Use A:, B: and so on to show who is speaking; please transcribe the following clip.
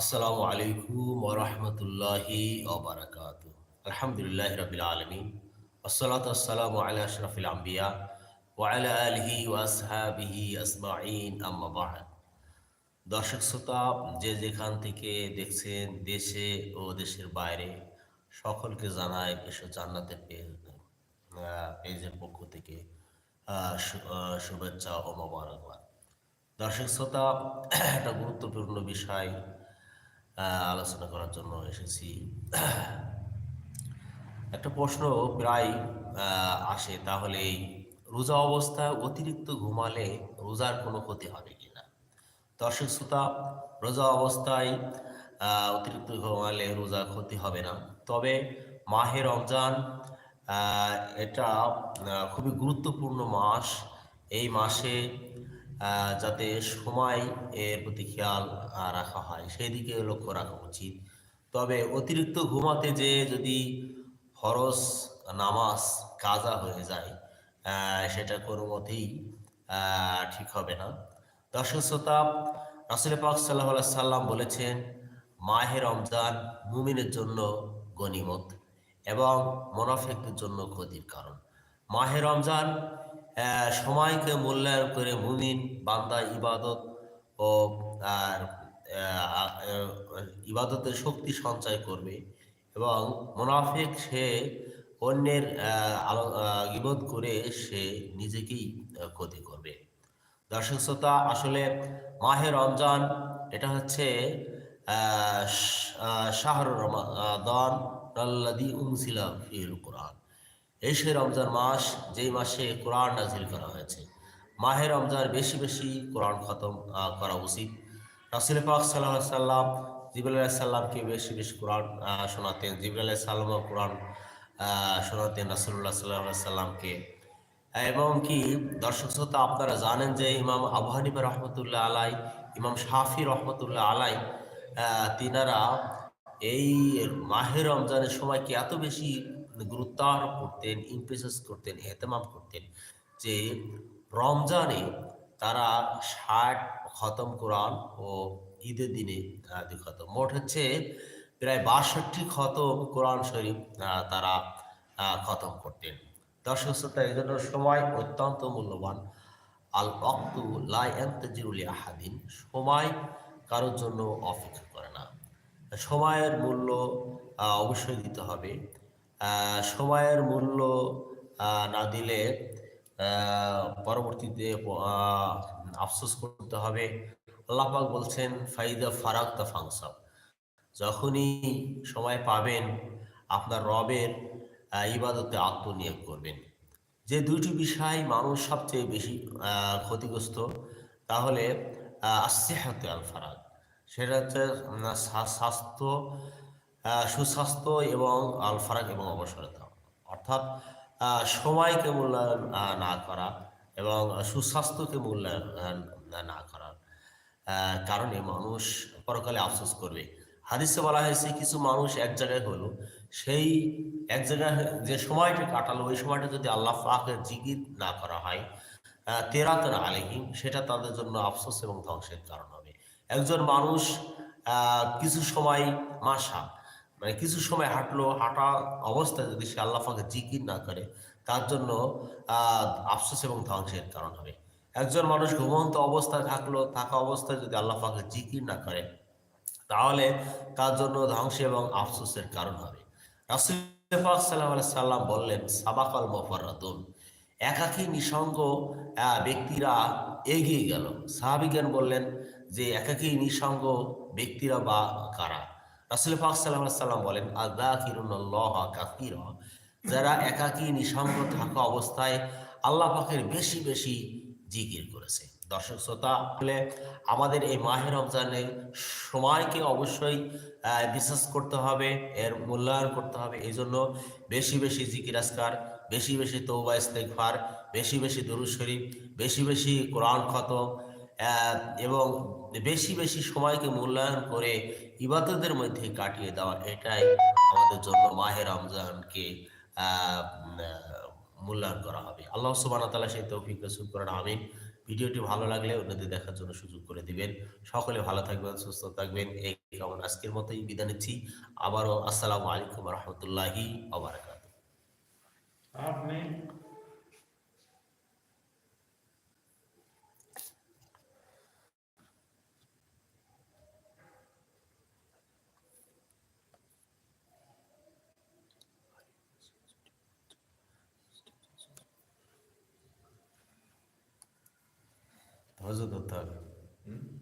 A: আসসালামু আলাইকুম ওরহমতুল্লাহি ওবরাকাত। আলহামদুলিল্লাহ রবিল আলমিন। আসসালাতু আসসালামু আলা আশরাফিল আম্বিয়া ওয়ালা আলহি ওয়াসহাবিহি আসমাইন আম্মা বাদ। দর্শক শ্রোতা, যে যেখান থেকে দেখছেন দেশে ও দেশের বাইরে, সকলকে জানায় এসব জান্নাতের পেজের পক্ষ থেকে শুভেচ্ছা ও মোবারকবাদ। দর্শক শ্রোতা, একটা গুরুত্বপূর্ণ বিষয় আলোচনা করার জন্য এসেছি। একটা প্রশ্ন প্রায় আসে, তাহলে এই রোজা অবস্থায় অতিরিক্ত ঘুমালে রোজার কোনো ক্ষতি হবে কিনা? দর্শক শ্রোতা, রোজা অবস্থায় অতিরিক্ত ঘুমালে রোজা ক্ষতি হবে না। তবে মাহে রমজান এটা খুবই গুরুত্বপূর্ণ মাস। এই মাসে যাতে সময় এর প্রতি খেয়াল রাখা হয়। সেই দিকে লক্ষ্য রাখা উচিত। তবে অতিরিক্ত ঘুমাতে যে যদি ফরজ নামাজ কাজা হয়ে যায় সেটা কোনো মতেই ঠিক হবে না। দর্শক শ্রোতা, রাসুল পাক সাল্লাহ সাল্লাম বলেছেন, মাহে রমজান মুমিনের জন্য গনিমত এবং মোনাফেকদের জন্য ক্ষতির কারণ। মাহে রমজান সময়কে মূল্যায়ন করে মুমিন বান্দা ইবাদত ও আর ইবাদতের শক্তি সঞ্চয় করবে এবং মোনাফেক সে অন্যের আহ, করে সে নিজেকেই ক্ষতি করবে। দর্শক শ্রোতা আসলে মাহে রমজান এটা হচ্ছে আহ, শ- আহ, রমাদান আল্লাদি উমসিলা ফিল কোরআন। এই সে রমজান মাস, যেই মাসে কোরআন নাজিল করা হয়েছে। মাহে রমজান বেশি বেশি কোরআন খতম করা উচিত। রাসুল পাক সাল্লাহ সাল্লাম জিবুল সাল্লামকে বেশি বেশি কোরআন শোনাতেন। জিবুল সাল্লাম কোরআন শোনাতেন রাসুল্লাহ সাল্লাহ সাল্লামকে। এবং কি দর্শক শ্রোতা, আপনারা জানেন যে ইমাম আবু হানিফা রহমতুল্লাহ আলাই, ইমাম শাফি রহমতুল্লাহ আলাই তিনারা এই মাহে রমজানের সময়কে এত বেশি গুরুত্ব আরোপ করতেন ইমপ্রেসেস করতেন, এহতেমাম করতেন যে রমজানে তারা ষাট খতম কোরআন ও ঈদের দিনে খতম। মোট হচ্ছে প্রায় বাষট্টি খতম কোরআন শরীফ তারা খতম করতেন। দর্শক শ্রোতা, এই জন্য সময় অত্যন্ত মূল্যবান। আল অক্তু লাই এন্তাজিরুলি আহাদিন সময় কারোর জন্য অপেক্ষা করে না। সময়ের মূল্য অবশ্যই দিতে হবে। সময়ের মূল্য না দিলে পরবর্তীতে আফসোস করতে হবে। আল্লাহ পাক বলছেন, ফাইদা ফারাক দা ফাংসাব যখনই সময় পাবেন, আপনার রবের ইবাদতে আত্মনিয়োগ করবেন। যে দুইটি বিষয় মানুষ সবচেয়ে বেশি ক্ষতিগ্রস্ত, তাহলে আসেহাতে আল ফারাক সেটা হচ্ছে স্বাস্থ্য সুস্বাস্থ্য এবং আল ফারাক এবং অবসরতা। অর্থাৎ সময়কে মূল্যায়ন না করা এবং সুস্বাস্থ্যকে মূল্যায়ন না করার কারণে মানুষ পরকালে আফসোস করবে। হাদিসে বলা হয়েছে, কিছু মানুষ এক জায়গায় হলো, সেই এক জায়গায় যে সময়টা কাটালো, ওই সময়টা যদি আল্লাহ পাকের জিকির না করা হয় তেরাতন আলহিম সেটা তাদের জন্য আফসোস এবং ধ্বংসের কারণ হবে। একজন মানুষ কিছু সময় মাসা মানে কিছু সময় হাঁটলো, হাঁটা অবস্থায় যদি সে আল্লাহ পাকে জিকির না করে, তার জন্য আফসোস এবং ধ্বংসের কারণ হবে। একজন মানুষ ঘুমন্ত অবস্থায় থাকল, থাকা অবস্থায় যদি আল্লাহ পাকে জিকির না করে, তাহলে তার জন্য ধ্বংস এবং আফসোসের কারণ হবে। সাল্লাম বললেন, সাবাকাল মুফাররাদুন। একাকী নিঃসঙ্গ ব্যক্তিরা এগিয়ে গেল। সাহাবিজ্ঞান বললেন যে, একাকী নিঃসঙ্গ ব্যক্তিরা বা কারা? রাসূল পাক সাল্লাম বলেন আযাকিরুল্লাহ কাসীরা। যারা একাকী নিঃসঙ্গ থাকা অবস্থায় আল্লাহ পাকের বেশি বেশি জিকির করেছে। দর্শক শ্রোতা বলে আমাদের এই মাহে রমজানের সময়কে অবশ্যই বিশ্বাস করতে হবে, এর মূল্যায়ন করতে হবে। এই জন্য বেশি বেশি জিকির আসকার বেশি বেশি তৌবা ইস্তেগফার, বেশি বেশি দরুদ শরীফ, বেশি বেশি কোরআন খতম এবং বেশি বেশি সময়কে মূল্যায়ন করে ইবাদতের মধ্যে কাটিয়ে দেওয়া, এটাই আমাদের জন্য মাহে রমজানকে মূল্যায়ন করা হবে। আল্লাহ সুবান তালা সেই তৌফিক রসুল করেন, আমিন। ভিডিওটি ভালো লাগলে অন্যদের দেখার জন্য সুযোগ করে দিবেন। সকলে ভালো থাকবেন, সুস্থ থাকবেন। এই কেমন আজকের মতোই বিদায় নিচ্ছি। আবারও আসসালামু আলাইকুম রহমতুল্লাহি
B: আবার
A: আপনি Mas, doutor,
B: hum?